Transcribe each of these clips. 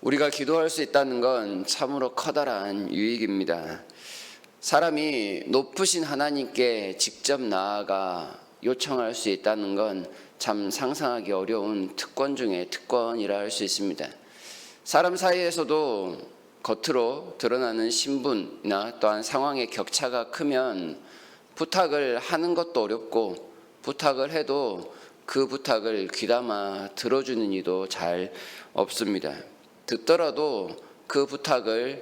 우리가 기도할 수 있다는 건 참으로 커다란 유익입니다. 사람이 높으신 하나님께 직접 나아가 요청할 수 있다는 건 참 상상하기 어려운 특권 중에 특권이라 할 수 있습니다. 사람 사이에서도 겉으로 드러나는 신분이나 또한 상황의 격차가 크면 부탁을 하는 것도 어렵고 부탁을 해도 그 부탁을 귀담아 들어주는 이도 잘 없습니다. 듣더라도 그 부탁을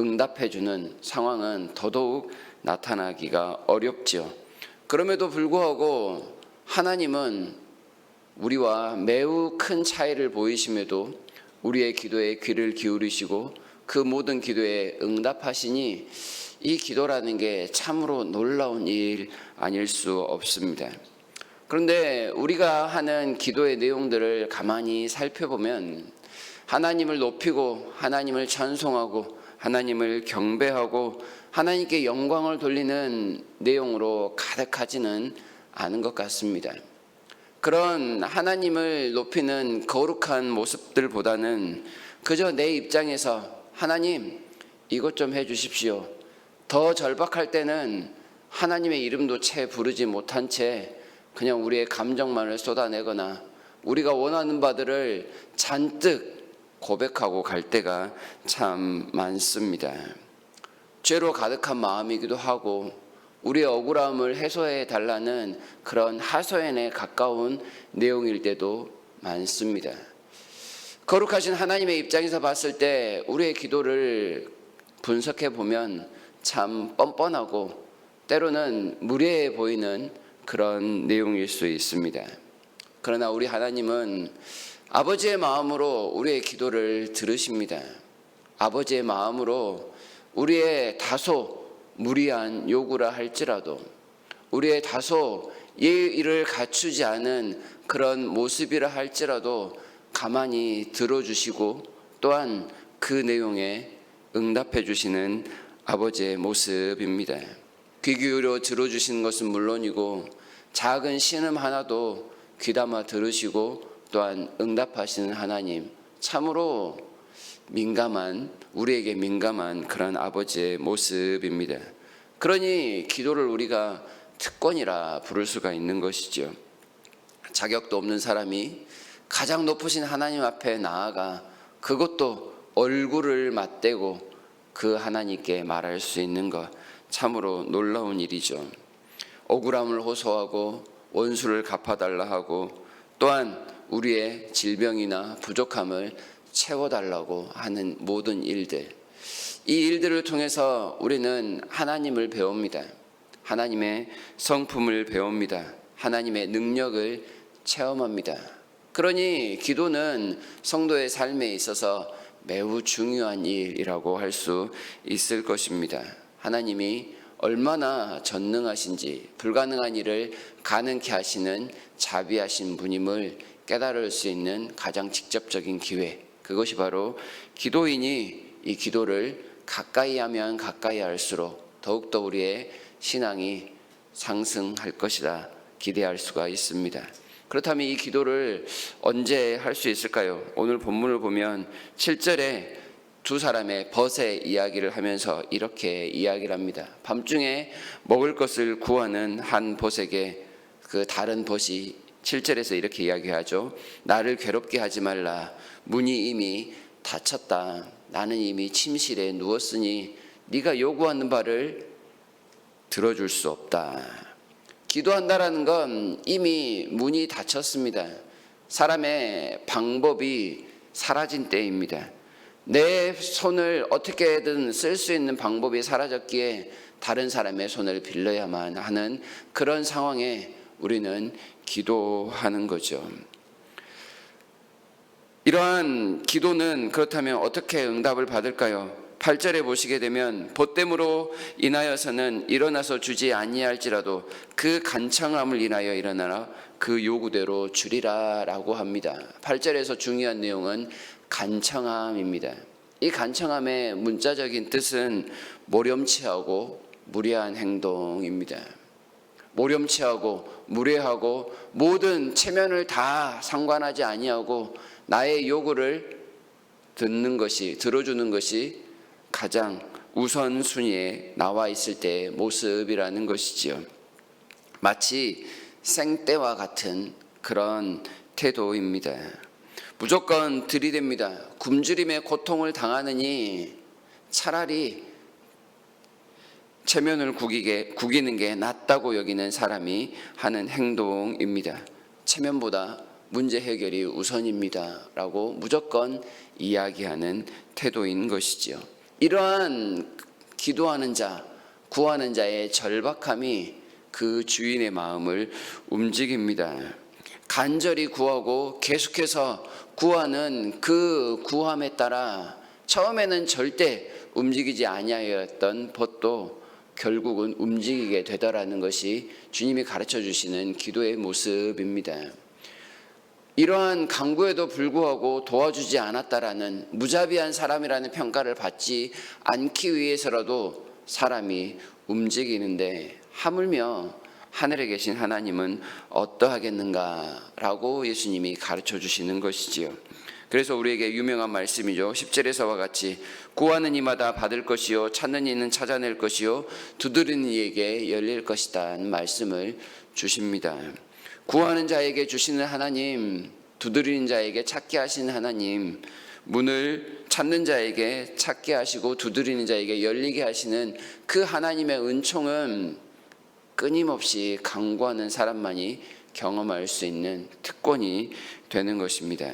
응답해 주는 상황은 더더욱 나타나기가 어렵죠. 그럼에도 불구하고 하나님은 우리와 매우 큰 차이를 보이심에도 우리의 기도에 귀를 기울이시고 그 모든 기도에 응답하시니 이 기도라는 게 참으로 놀라운 일 아닐 수 없습니다. 그런데 우리가 하는 기도의 내용들을 가만히 살펴보면 하나님을 높이고 하나님을 찬송하고 하나님을 경배하고 하나님께 영광을 돌리는 내용으로 가득하지는 않은 것 같습니다. 그런 하나님을 높이는 거룩한 모습들보다는 그저 내 입장에서 하나님 이것 좀 해 주십시오. 더 절박할 때는 하나님의 이름도 채 부르지 못한 채 그냥 우리의 감정만을 쏟아내거나 우리가 원하는 바들을 잔뜩 고백하고 갈 때가 참 많습니다. 죄로 가득한 마음이기도 하고 우리의 억울함을 해소해 달라는 그런 하소연에 가까운 내용일 때도 많습니다. 거룩하신 하나님의 입장에서 봤을 때 우리의 기도를 분석해 보면 참 뻔뻔하고 때로는 무례해 보이는 그런 내용일 수 있습니다. 그러나 우리 하나님은 아버지의 마음으로 우리의 기도를 들으십니다. 아버지의 마음으로 우리의 다소 무리한 요구라 할지라도 우리의 다소 예의를 갖추지 않은 그런 모습이라 할지라도 가만히 들어주시고 또한 그 내용에 응답해 주시는 아버지의 모습입니다. 귀 기울여 들어주시는 것은 물론이고 작은 신음 하나도 귀담아 들으시고 또한 응답하시는 하나님 참으로 민감한 우리에게 민감한 그런 아버지의 모습입니다. 그러니 기도를 우리가 특권이라 부를 수가 있는 것이죠. 자격도 없는 사람이 가장 높으신 하나님 앞에 나아가 그것도 얼굴을 맞대고 그 하나님께 말할 수 있는 것 참으로 놀라운 일이죠. 억울함을 호소하고 원수를 갚아달라 하고 또한 우리의 질병이나 부족함을 채워달라고 하는 모든 일들. 이 일들을 통해서 우리는 하나님을 배웁니다. 하나님의 성품을 배웁니다. 하나님의 능력을 체험합니다. 그러니 기도는 성도의 삶에 있어서 매우 중요한 일이라고 할 수 있을 것입니다. 하나님이 얼마나 전능하신지 불가능한 일을 가능케 하시는 자비하신 분임을 깨달을 수 있는 가장 직접적인 기회. 그것이 바로 기도인이 이 기도를 가까이 하면 가까이 할수록 더욱더 우리의 신앙이 상승할 것이다. 기대할 수가 있습니다. 그렇다면 이 기도를 언제 할 수 있을까요? 오늘 본문을 보면 7절에 두 사람의 벗의 이야기를 하면서 이렇게 이야기를 합니다. 밤중에 먹을 것을 구하는 한 벗에게 그 다른 벗이 7절에서 이렇게 이야기하죠. 나를 괴롭게 하지 말라. 문이 이미 닫혔다. 나는 이미 침실에 누웠으니 네가 요구하는 바를 들어줄 수 없다. 기도한다라는 건 이미 문이 닫혔습니다. 사람의 방법이 사라진 때입니다. 내 손을 어떻게든 쓸 수 있는 방법이 사라졌기에 다른 사람의 손을 빌려야만 하는 그런 상황에 우리는 기도하는 거죠. 이러한 기도는 그렇다면 어떻게 응답을 받을까요? 8절에 보시게 되면 보됨으로 인하여서는 일어나서 주지 아니할지라도 그 간청함을 인하여 일어나라 그 요구대로 주리라라고 합니다. 8절에서 중요한 내용은 간청함입니다. 이 간청함의 문자적인 뜻은 모렴치하고 무례한 행동입니다. 모렴치하고 무례하고 모든 체면을 다 상관하지 아니하고 나의 요구를 듣는 것이 들어주는 것이 가장 우선순위에 나와 있을 때의 모습이라는 것이지요. 마치 생떼와 같은 그런 태도입니다. 무조건 들이댑니다. 굶주림의 고통을 당하느니 차라리 체면을 구기게, 구기는 게 낫다고 여기는 사람이 하는 행동입니다. 체면보다 문제 해결이 우선입니다. 라고 무조건 이야기하는 태도인 것이지요. 이러한 기도하는 자, 구하는 자의 절박함이 그 주인의 마음을 움직입니다. 간절히 구하고 계속해서 구하는 그 구함에 따라 처음에는 절대 움직이지 아니하였던 벗도 결국은 움직이게 되더라는 것이 주님이 가르쳐 주시는 기도의 모습입니다. 이러한 강구에도 불구하고 도와주지 않았다라는 무자비한 사람이라는 평가를 받지 않기 위해서라도 사람이 움직이는데 하물며 하늘에 계신 하나님은 어떠하겠는가라고 예수님이 가르쳐 주시는 것이지요. 그래서 우리에게 유명한 말씀이죠. 10절에서와 같이 구하는 이마다 받을 것이요 찾는 이는 찾아낼 것이요 두드리는 이에게 열릴 것이다는 말씀을 주십니다. 구하는 자에게 주시는 하나님, 두드리는 자에게 찾게 하시는 하나님, 문을 찾는 자에게 찾게 하시고 두드리는 자에게 열리게 하시는 그 하나님의 은총은 끊임없이 강구하는 사람만이 경험할 수 있는 특권이 되는 것입니다.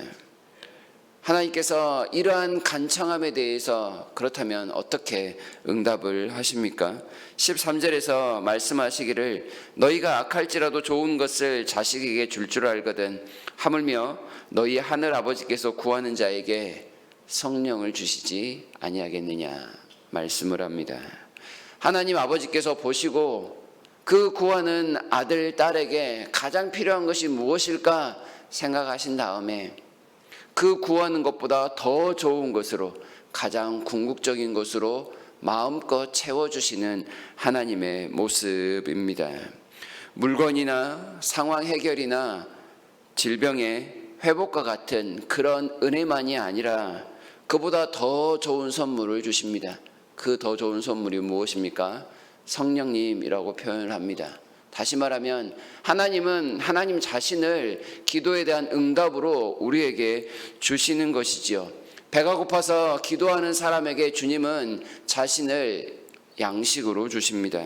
하나님께서 이러한 간청함에 대해서 그렇다면 어떻게 응답을 하십니까? 13절에서 말씀하시기를 너희가 악할지라도 좋은 것을 자식에게 줄줄 알거든 하물며 너희 하늘 아버지께서 구하는 자에게 성령을 주시지 아니하겠느냐 말씀을 합니다. 하나님 아버지께서 보시고 그 구하는 아들 딸에게 가장 필요한 것이 무엇일까 생각하신 다음에 그 구하는 것보다 더 좋은 것으로 가장 궁극적인 것으로 마음껏 채워주시는 하나님의 모습입니다. 물건이나 상황 해결이나 질병의 회복과 같은 그런 은혜만이 아니라 그보다 더 좋은 선물을 주십니다. 그 더 좋은 선물이 무엇입니까? 성령님이라고 표현을 합니다. 다시 말하면 하나님은 하나님 자신을 기도에 대한 응답으로 우리에게 주시는 것이지요. 배가 고파서 기도하는 사람에게 주님은 자신을 양식으로 주십니다.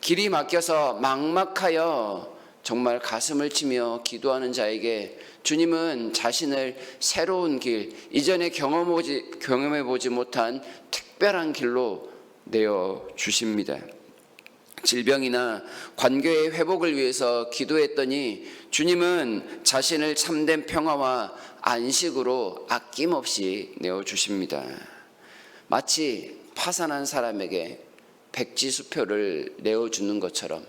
길이 막혀서 막막하여 정말 가슴을 치며 기도하는 자에게 주님은 자신을 새로운 길, 이전에 경험해보지 못한 특별한 길로 내어 주십니다. 질병이나 관계의 회복을 위해서 기도했더니 주님은 자신을 참된 평화와 안식으로 아낌없이 내어 주십니다. 마치 파산한 사람에게 백지수표를 내어 주는 것처럼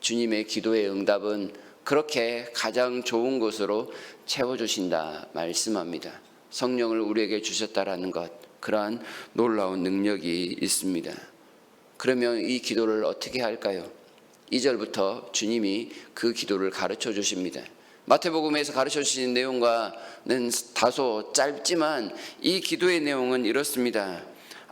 주님의 기도의 응답은 그렇게 가장 좋은 것으로 채워 주신다 말씀합니다. 성령을 우리에게 주셨다라는 것 그러한 놀라운 능력이 있습니다. 그러면 이 기도를 어떻게 할까요? 2절부터 주님이 그 기도를 가르쳐 주십니다. 마태복음에서 가르쳐 주신 내용과는 다소 짧지만 이 기도의 내용은 이렇습니다.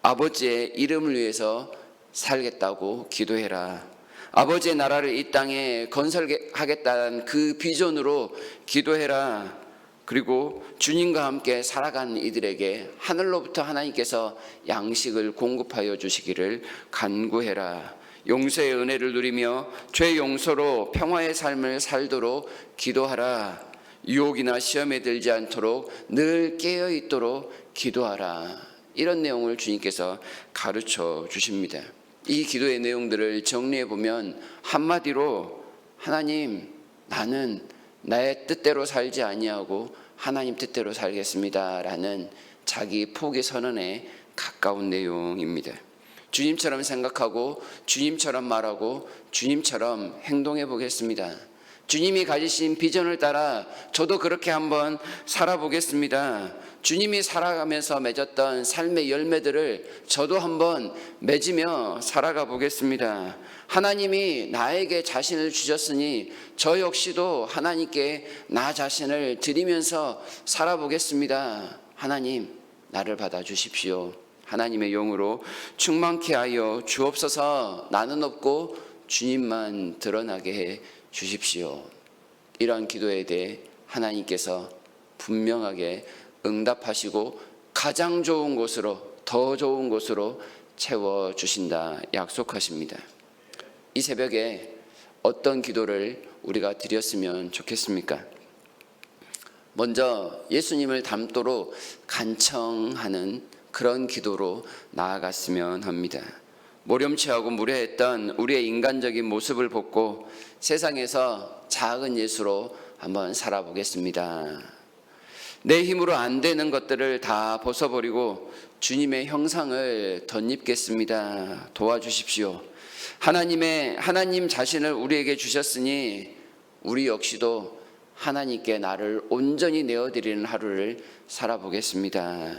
아버지의 이름을 위해서 살겠다고 기도해라. 아버지의 나라를 이 땅에 건설하겠다는 그 비전으로 기도해라. 그리고 주님과 함께 살아가는 이들에게 하늘로부터 하나님께서 양식을 공급하여 주시기를 간구해라. 용서의 은혜를 누리며 죄 용서로 평화의 삶을 살도록 기도하라. 유혹이나 시험에 들지 않도록 늘 깨어 있도록 기도하라. 이런 내용을 주님께서 가르쳐 주십니다. 이 기도의 내용들을 정리해 보면 한마디로 하나님 나는 나의 뜻대로 살지 아니하고 하나님 뜻대로 살겠습니다라는 자기 포기 선언에 가까운 내용입니다. 주님처럼 생각하고 주님처럼 말하고 주님처럼 행동해 보겠습니다. 주님이 가지신 비전을 따라 저도 그렇게 한번 살아보겠습니다. 주님이 살아가면서 맺었던 삶의 열매들을 저도 한번 맺으며 살아가 보겠습니다. 하나님이 나에게 자신을 주셨으니 저 역시도 하나님께 나 자신을 드리면서 살아보겠습니다. 하나님, 나를 받아 주십시오. 하나님의 용으로 충만케 하여 주옵소서 나는 없고 주님만 드러나게 해 주십시오. 이러한 기도에 대해 하나님께서 분명하게 응답하시고 가장 좋은 곳으로 더 좋은 곳으로 채워 주신다 약속하십니다. 이 새벽에 어떤 기도를 우리가 드렸으면 좋겠습니까? 먼저 예수님을 닮도록 간청하는 그런 기도로 나아갔으면 합니다. 모렴치하고 무례했던 우리의 인간적인 모습을 벗고 세상에서 작은 예수로 한번 살아보겠습니다. 내 힘으로 안 되는 것들을 다 벗어버리고 주님의 형상을 덧입겠습니다. 도와주십시오. 하나님의 하나님 자신을 우리에게 주셨으니 우리 역시도 하나님께 나를 온전히 내어 드리는 하루를 살아보겠습니다.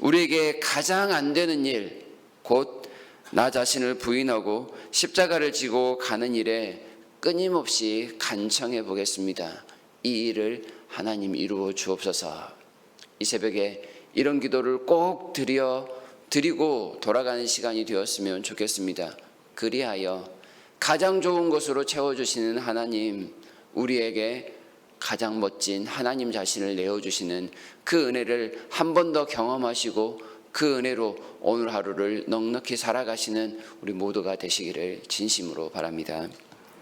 우리에게 가장 안 되는 일, 곧 나 자신을 부인하고 십자가를 지고 가는 일에 끊임없이 간청해 보겠습니다. 이 일을 하나님 이루어 주옵소서. 이 새벽에 이런 기도를 꼭 드려 드리고 돌아가는 시간이 되었으면 좋겠습니다. 그리하여 가장 좋은 것으로 채워 주시는 하나님 우리에게 가장 멋진 하나님 자신을 내어 주시는 그 은혜를 한 번 더 경험하시고 그 은혜로 오늘 하루를 넉넉히 살아가시는 우리 모두가 되시기를 진심으로 바랍니다.